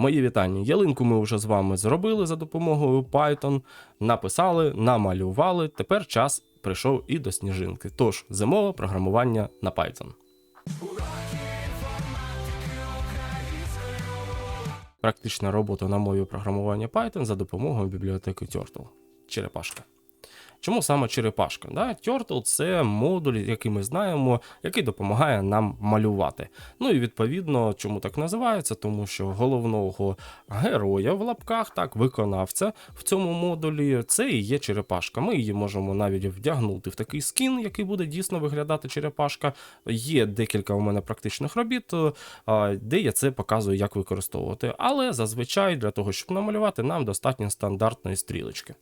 Мої вітання. Ялинку ми вже з вами зробили за допомогою Python, написали, намалювали. Тепер час прийшов і до сніжинки. Тож зимове програмування на Python. Практична робота на мові програмування Python за допомогою бібліотеки Turtle. Черепашка. Чому саме черепашка? Да? Turtle це модуль, який ми знаємо, який допомагає нам малювати. Ну і відповідно, чому так називається? Тому що головного героя в лапках, так, виконавця в цьому модулі, це і є черепашка. Ми її можемо навіть вдягнути в такий скін, який буде дійсно виглядати черепашка. Є декілька у мене практичних робіт, де я це показую, як використовувати. Але зазвичай для того, щоб намалювати, нам достатньо стандартної стрілочки.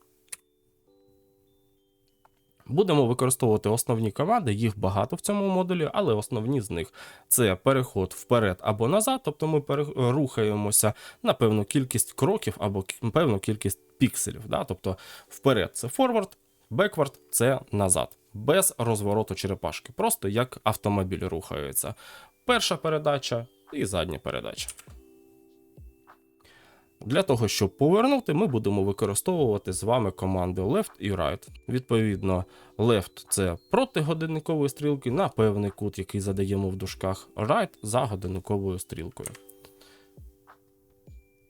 Будемо використовувати основні команди, їх багато в цьому модулі, але основні з них це переход вперед або назад, тобто ми рухаємося на певну кількість кроків або певну кількість пікселів. Да? Тобто вперед це форвард, беквард це назад, без розвороту черепашки, просто як автомобіль рухається. Перша передача і задня передача. Для того, щоб повернути, ми будемо використовувати з вами команди left і right. Відповідно, left це проти годинникової стрілки на певний кут, який задаємо в дужках, right за годинниковою стрілкою.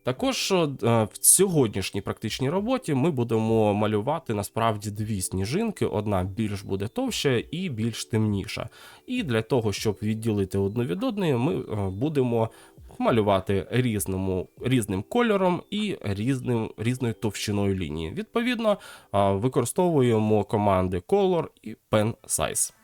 Також е, в сьогоднішній практичній роботі ми будемо малювати насправді дві сніжинки: одна більш буде товща і більш темніша. І для того, щоб відділити одну від одної, ми е, будемо малювати різному, різним кольором і різним, різною товщиною лінії. Відповідно, використовуємо команди Color і Pen Size.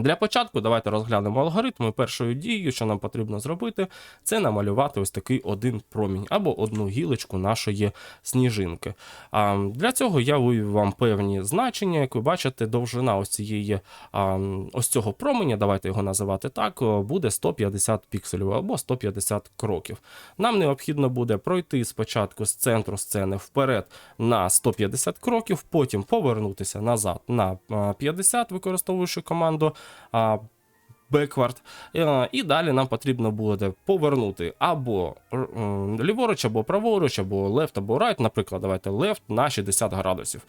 Для початку давайте розглянемо алгоритм. Першою дією, що нам потрібно зробити, це намалювати ось такий один промінь або одну гілочку нашої сніжинки. А, Для цього я вивів вам певні значення. Як ви бачите, довжина ось цієї ось цього променя, давайте його називати так, буде 150 пікселів або 150 кроків. Нам необхідно буде пройти спочатку з центру сцени вперед на 150 кроків, потім повернутися назад на 50, використовуючи команду а, backward. Е, І далі нам потрібно буде повернути або ліворуч, або праворуч, або left, або right. Наприклад, давайте left на 60 градусів.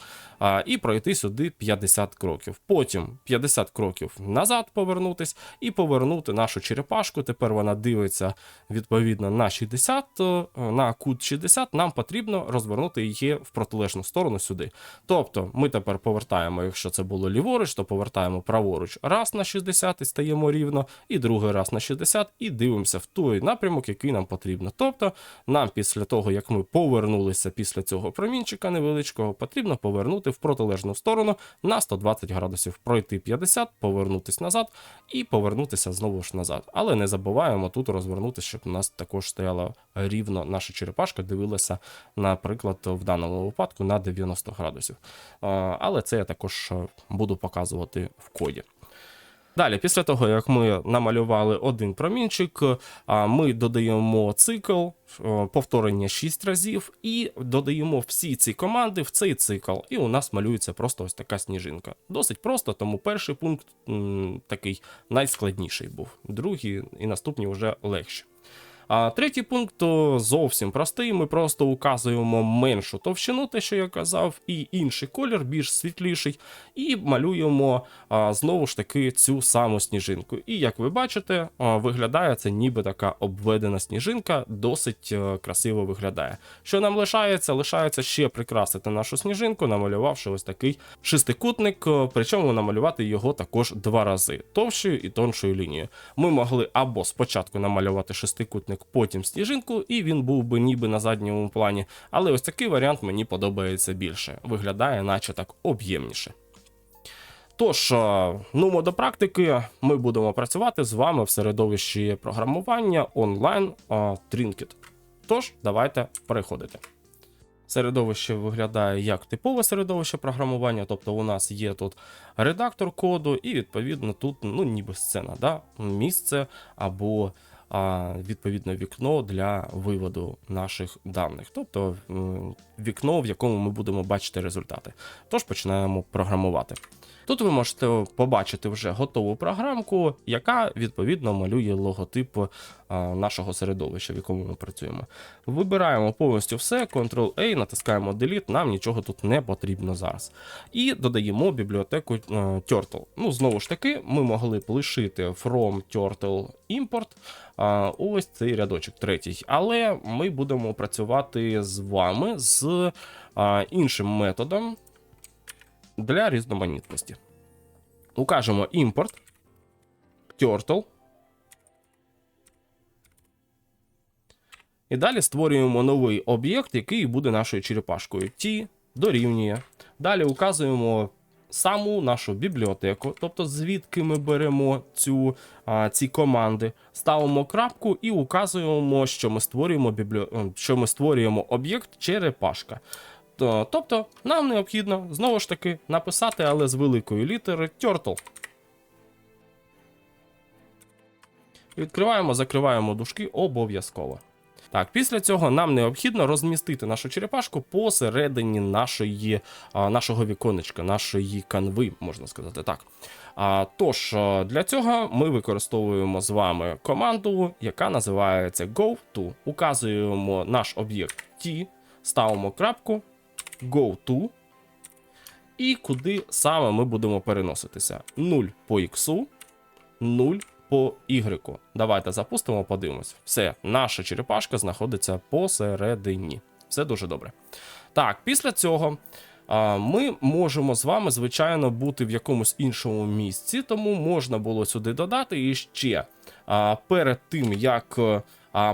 І пройти сюди 50 кроків. Потім 50 кроків назад повернутись і повернути нашу черепашку. Тепер вона дивиться відповідно на 60, е, на кут 60. Нам потрібно розвернути її в протилежну сторону сюди. Тобто ми тепер повертаємо, якщо це було ліворуч, то повертаємо праворуч раз на 60 і стаємо рівно, і другий раз на 60 і дивимося в той напрямок, який нам потрібно. Тобто, нам після того, як ми повернулися після цього промінчика невеличкого, потрібно повернути в протилежну сторону на 120 градусів, пройти 50, повернутися назад і повернутися знову ж назад. Але не забуваємо тут розвернутися, щоб у нас також стояла рівно наша черепашка, дивилася, наприклад, в даному випадку на 90 градусів. Але це я також е, буду показувати в коді. Далі, після того, як ми намалювали один промінчик, ми додаємо цикл, е, повторення 6 разів, і додаємо всі ці команди в цей цикл. І у нас малюється просто ось така сніжинка. Досить просто, тому перший пункт такий найскладніший був. Другий і наступні вже легші. А третій пункт то зовсім простий. Ми просто указуємо меншу товщину, те, що я казав, і інший колір, більш світліший, і малюємо а, знову ж таки цю саму сніжинку. І як ви бачите, а, виглядає це ніби така обведена сніжинка, досить е, красиво виглядає. Що нам лишається? Лишається ще прикрасити нашу сніжинку, намалювавши ось такий шестикутник, е, причому намалювати його також два рази товщою і тоншою лінією. Ми могли або спочатку намалювати шестикутник, потім сніжинку, і він був би ніби на задньому плані. Але ось такий варіант мені подобається більше. Виглядає, наче так об'ємніше. Тож, ну до практики, ми будемо працювати з вами в середовищі програмування онлайн е, Trinket. Тож, давайте переходити. Середовище виглядає як типове середовище програмування, тобто у нас є тут редактор коду, і відповідно тут ну, ніби сцена, да? місце або відповідно вікно для виводу наших даних, тобто вікно, в якому ми будемо бачити результати. Тож починаємо програмувати. Тут ви можете побачити вже готову програмку, яка відповідно малює логотип нашого середовища, в якому ми працюємо. Вибираємо повністю все, Ctrl-A, натискаємо Delete, нам нічого тут не потрібно зараз. І додаємо бібліотеку е, Turtle. Ну, знову ж таки, ми могли б лишити from Turtle import. Ось цей рядочок третій. Але ми будемо працювати з вами з іншим методом для різноманітності. Укажемо імпорт, turtle. І далі створюємо новий об'єкт, який буде нашою черепашкою. T дорівнює. Далі указуємо саму нашу бібліотеку, тобто звідки ми беремо цю, а, ці команди, ставимо крапку і указуємо, що ми створюємо біблі... що ми створюємо об'єкт черепашка. То- Тобто нам необхідно знову ж таки написати, але з великої літери turtle. Відкриваємо, закриваємо дужки обов'язково. Так, після цього нам необхідно розмістити нашу черепашку посередині нашої, нашого віконечка, нашої канви, можна сказати так. А, тож, для цього ми використовуємо з вами команду, яка називається go-to. Указуємо наш об'єкт T, ставимо крапку, go-to. І куди саме ми будемо переноситися? 0 по X, 0 по Y. Давайте запустимо, подивимось. Все, наша черепашка знаходиться посередині. Все дуже добре. Так, після цього ми можемо з вами, звичайно, бути в якомусь іншому місці, тому можна було сюди додати і ще перед тим, як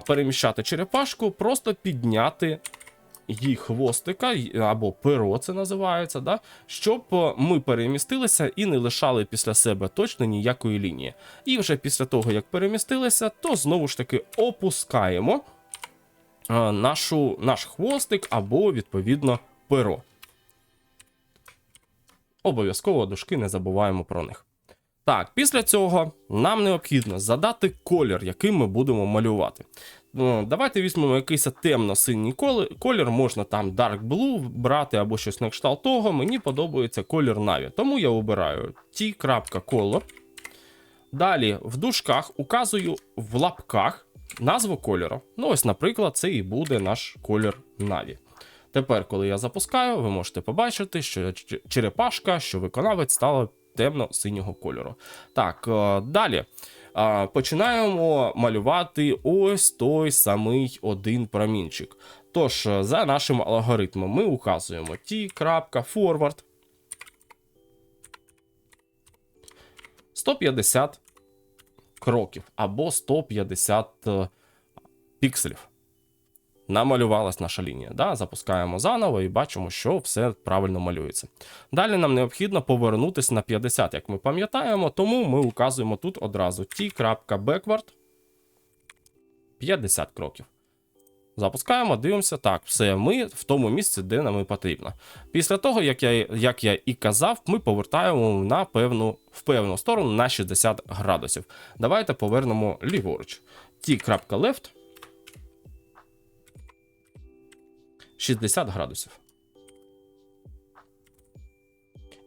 переміщати черепашку, просто підняти її хвостика або перо це називається, да? щоб е, ми перемістилися і не лишали після себе точно ніякої лінії. І вже після того, як перемістилися, то знову ж таки опускаємо е, нашу, наш хвостик або, відповідно, перо. Обов'язково дужки не забуваємо про них. Так, після цього нам необхідно задати колір, яким ми будемо малювати. Ну, Давайте візьмемо якийсь темно-синій колір, можна там Dark Blue брати або щось на кшталт того. Мені подобається колір Navy. Тому я обираю t.color. Далі в дужках указую в лапках назву кольору. Ну, ось, наприклад, це і буде наш колір Navy. Тепер, коли я запускаю, ви можете побачити, що черепашка, що виконавець стала темно-синього кольору. Так, е, далі. Е, Починаємо малювати ось той самий один промінчик. Тож, е, за нашим алгоритмом, ми указуємо t.forward 150 кроків або 150 е, пікселів намалювалась наша лінія. Да? Запускаємо заново і бачимо, що все правильно малюється. Далі нам необхідно повернутися на 50, як ми пам'ятаємо, тому ми указуємо тут одразу t.backward 50 кроків. Запускаємо, дивимося. Так, все, ми в тому місці, де нам і потрібно. Після того, як я, як я і казав, ми повертаємо на певну, в певну сторону на 60 градусів. Давайте повернемо ліворуч. t.left 60 градусів.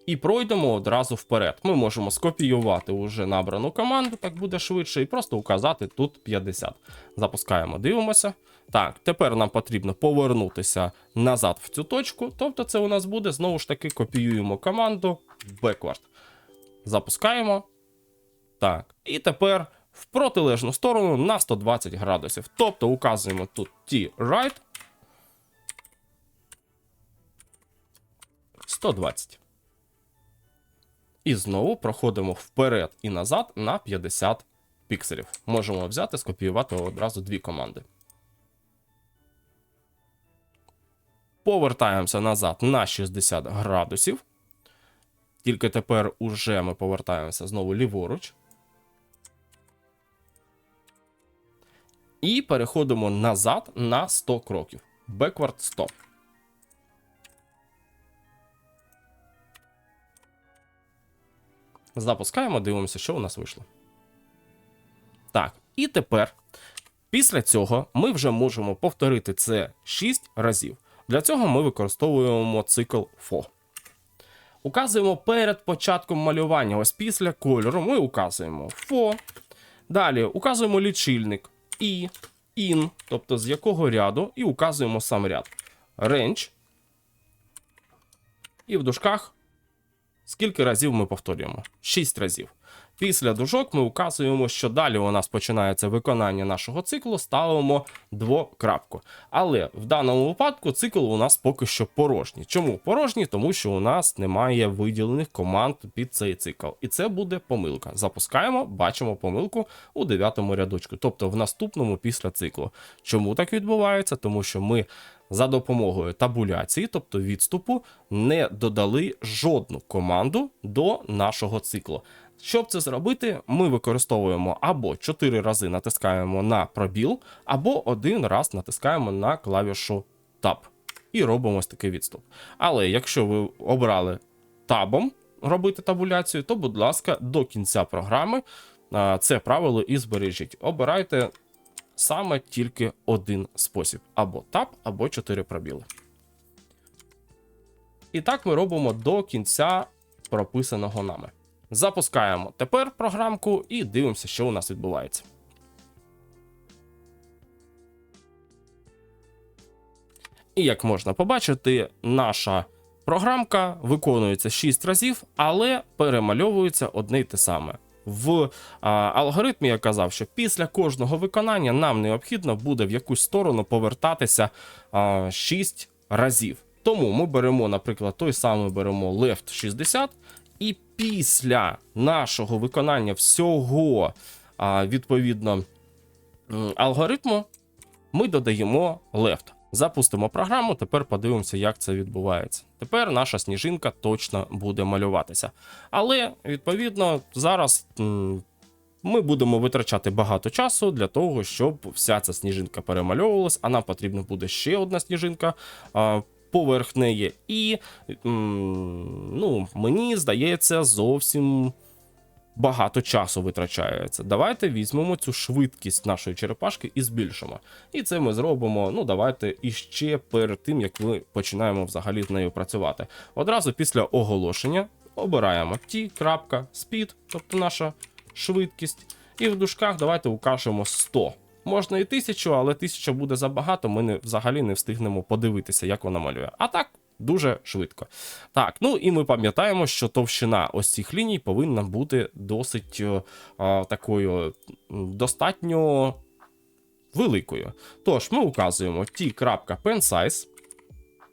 І пройдемо одразу вперед. Ми можемо скопіювати уже набрану команду, так буде швидше, і просто указати тут 50. Запускаємо, дивимося. Так, тепер нам потрібно повернутися назад в цю точку. Тобто, це у нас буде знову ж таки копіюємо команду backward. Запускаємо. Так. І тепер в протилежну сторону на 120 градусів. Тобто указуємо тут T-right 120. І знову проходимо вперед і назад на 50 пікселів. Можемо взяти, скопіювати одразу дві команди. Повертаємося назад на 60 градусів. Тільки тепер уже ми повертаємося знову ліворуч. І переходимо назад на 100 кроків. Backward 100. Запускаємо, дивимося, що у нас вийшло. Так, і тепер, після цього, ми вже можемо повторити це 6 разів. Для цього ми використовуємо цикл FO. Указуємо перед початком малювання. Ось після кольору ми указуємо фо. Далі указуємо лічильник і, in, тобто з якого ряду, і указуємо сам ряд. Range. І в дужках скільки разів ми повторюємо? 6 разів. Після дужок ми указуємо, що далі у нас починається виконання нашого циклу, ставимо двокрапку. Але в даному випадку цикл у нас поки що порожній. Чому порожній? Тому що у нас немає виділених команд під цей цикл. І це буде помилка. Запускаємо, бачимо помилку у дев'ятому рядочку, тобто в наступному після циклу. Чому так відбувається? Тому що ми за допомогою табуляції, тобто відступу, не додали жодну команду до нашого циклу. Щоб це зробити, ми використовуємо або 4 рази натискаємо на пробіл, або один раз натискаємо на клавішу Tab і робимо ось такий відступ. Але якщо ви обрали табом робити табуляцію, то, будь ласка, до кінця програми це правило і збережіть. Обирайте саме тільки один спосіб: або таб, або 4 пробіли. І так ми робимо до кінця прописаного нами. Запускаємо тепер програмку і дивимося, що у нас відбувається. І як можна побачити, наша програмка виконується 6 разів, але перемальовується одне й те саме. В а, алгоритмі я казав, що після кожного виконання нам необхідно буде в якусь сторону повертатися а, 6 разів. Тому ми беремо, наприклад, той самий беремо left 60, і після нашого виконання всього відповідно алгоритму ми додаємо left. Запустимо програму, тепер подивимося, як це відбувається. Тепер наша сніжинка точно буде малюватися. Але, відповідно, зараз ми будемо витрачати багато часу для того, щоб вся ця сніжинка перемальовувалась, а нам потрібна буде ще одна сніжинка. Поверх неї, і ну, мені здається, зовсім багато часу витрачається. Давайте візьмемо цю швидкість нашої черепашки і збільшимо. І це ми зробимо. Ну, давайте іще перед тим, як ми починаємо взагалі з нею працювати. Одразу після оголошення обираємо t.speed, тобто наша швидкість. І в дужках давайте укажемо 100. Можна і 1000, але 1000 буде забагато, ми не, взагалі не встигнемо подивитися, як вона малює. А так, дуже швидко. Так, ну і ми пам'ятаємо, що товщина ось цих ліній повинна бути досить а, такою достатньо великою. Тож, ми указуємо t.pensize,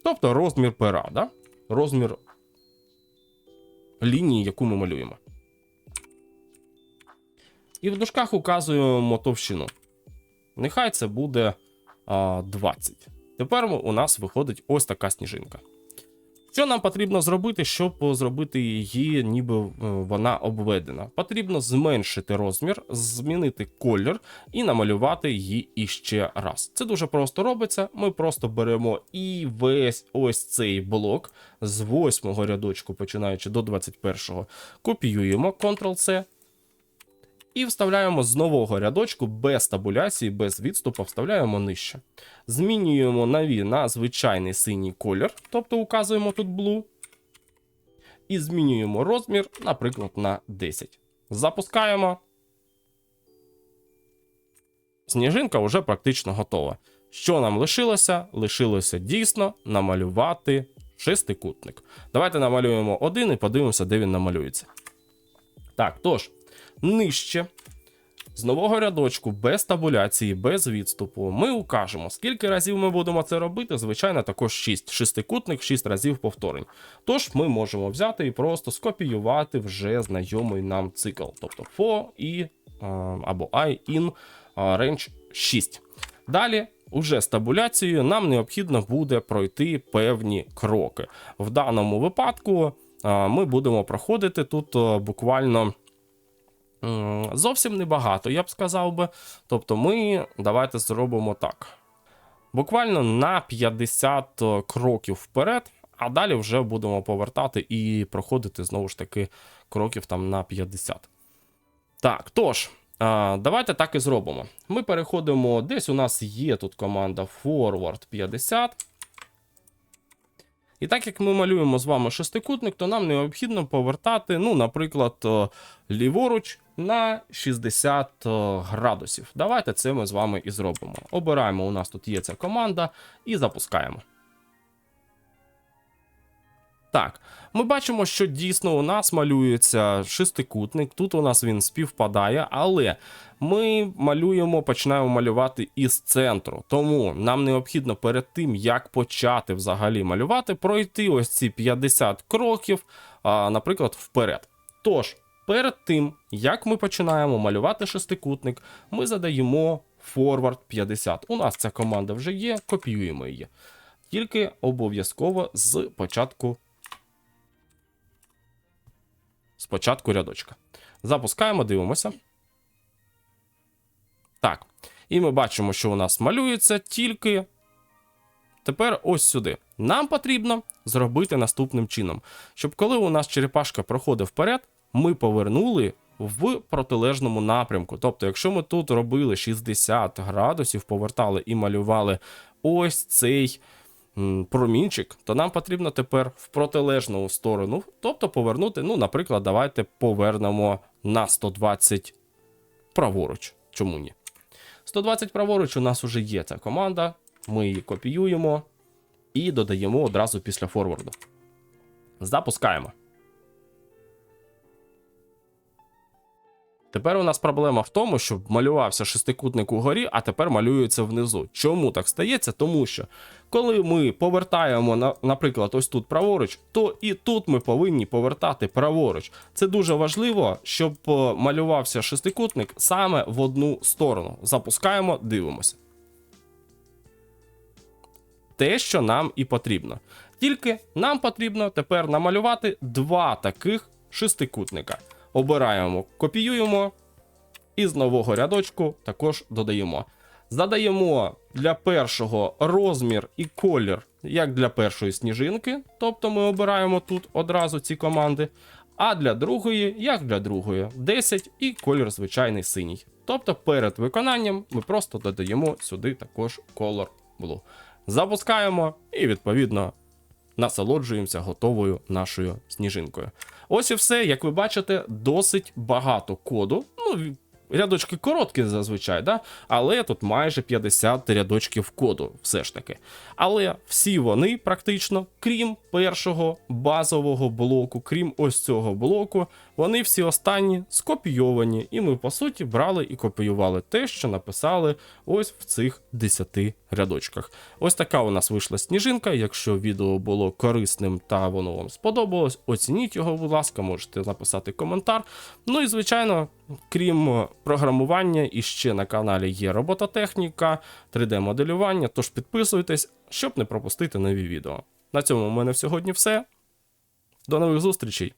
тобто розмір пера, да? розмір лінії, яку ми малюємо. І в дужках указуємо товщину. Нехай це буде а, 20. Тепер у нас виходить ось така сніжинка. Що нам потрібно зробити, щоб зробити її, ніби е, вона обведена? Потрібно зменшити розмір, змінити колір і намалювати її іще раз. Це дуже просто робиться. Ми просто беремо і весь ось цей блок з 8 рядочку, починаючи до 21-го, копіюємо Ctrl-C, і вставляємо з нового рядочку без табуляції, без відступу, вставляємо нижче. Змінюємо наві на звичайний синій колір, тобто указуємо тут blue. І змінюємо розмір, наприклад, на 10. Запускаємо. Сніжинка вже практично готова. Що нам лишилося? Лишилося дійсно намалювати шестикутник. Давайте намалюємо один і подивимося, де він намалюється. Так, тож нижче. З нового рядочку, без табуляції, без відступу, ми укажемо, скільки разів ми будемо це робити. Звичайно, також 6. Шестикутник, 6 разів повторень. Тож ми можемо взяти і просто скопіювати вже знайомий нам цикл. Тобто for і або I in range 6. Далі. Уже з табуляцією нам необхідно буде пройти певні кроки. В даному випадку ми будемо проходити тут буквально Зовсім небагато, я б сказав би. Тобто, ми давайте зробимо так. Буквально на 50 кроків вперед, а далі вже будемо повертати і проходити знову ж таки кроків там на 50. Так, тож, давайте так і зробимо. Ми переходимо. Десь у нас є тут команда Forward 50. І так як ми малюємо з вами шестикутник, то нам необхідно повертати, ну, наприклад, е, ліворуч на 60 е, градусів. Давайте це ми з вами і зробимо. Обираємо, у нас тут є ця команда, і запускаємо. Так, ми бачимо, що дійсно у нас малюється шестикутник. Тут у нас він співпадає, але ми малюємо, починаємо малювати із центру. Тому нам необхідно перед тим, як почати взагалі малювати, пройти ось ці 50 кроків, а, наприклад, вперед. Тож, перед тим, як ми починаємо малювати шестикутник, ми задаємо forward 50. У нас ця команда вже є, копіюємо її. Тільки обов'язково з початку спочатку рядочка. Запускаємо, дивимося. Так. І ми бачимо, що у нас малюється тільки тепер ось сюди. Нам потрібно зробити наступним чином, щоб коли у нас черепашка проходить вперед, ми повернули в протилежному напрямку. Тобто, якщо ми тут робили 60 градусів, повертали і малювали ось цей промінчик, то нам потрібно тепер в протилежну сторону, тобто повернути, ну, наприклад, давайте повернемо на 120 праворуч. Чому ні? 120 праворуч у нас вже є ця команда. Ми її копіюємо і додаємо одразу після форварду. Запускаємо. Тепер у нас проблема в тому, що малювався шестикутник угорі, а тепер малюється внизу. Чому так стається? Тому що коли ми повертаємо, на- наприклад, ось тут праворуч, то і тут ми повинні повертати праворуч. Це дуже важливо, щоб е, малювався шестикутник саме в одну сторону. Запускаємо, дивимося. Те, що нам і потрібно. Тільки нам потрібно тепер намалювати два таких шестикутника. Обираємо, копіюємо і з нового рядочку також додаємо. Задаємо для першого розмір і колір, як для першої сніжинки, тобто ми обираємо тут одразу ці команди. А для другої, як для другої, 10 і колір звичайний синій. Тобто перед виконанням ми просто додаємо сюди також color blue. Запускаємо і відповідно насолоджуємося готовою нашою сніжинкою. Ось і все, як ви бачите, досить багато коду. Ну, рядочки короткі зазвичай, да? але тут майже 50 рядочків коду, все ж таки. Але всі вони практично, крім першого базового блоку, крім ось цього блоку, вони всі останні скопійовані, і ми, по суті, брали і копіювали те, що написали ось в цих 10 рядочках. Ось така у нас вийшла сніжинка. Якщо відео було корисним та воно вам сподобалось, оцініть його, будь ласка, можете написати коментар. Ну і звичайно, крім програмування, іще на каналі є робототехніка, 3D-моделювання, тож підписуйтесь, щоб не пропустити нові відео. На цьому у мене сьогодні все. До нових зустрічей!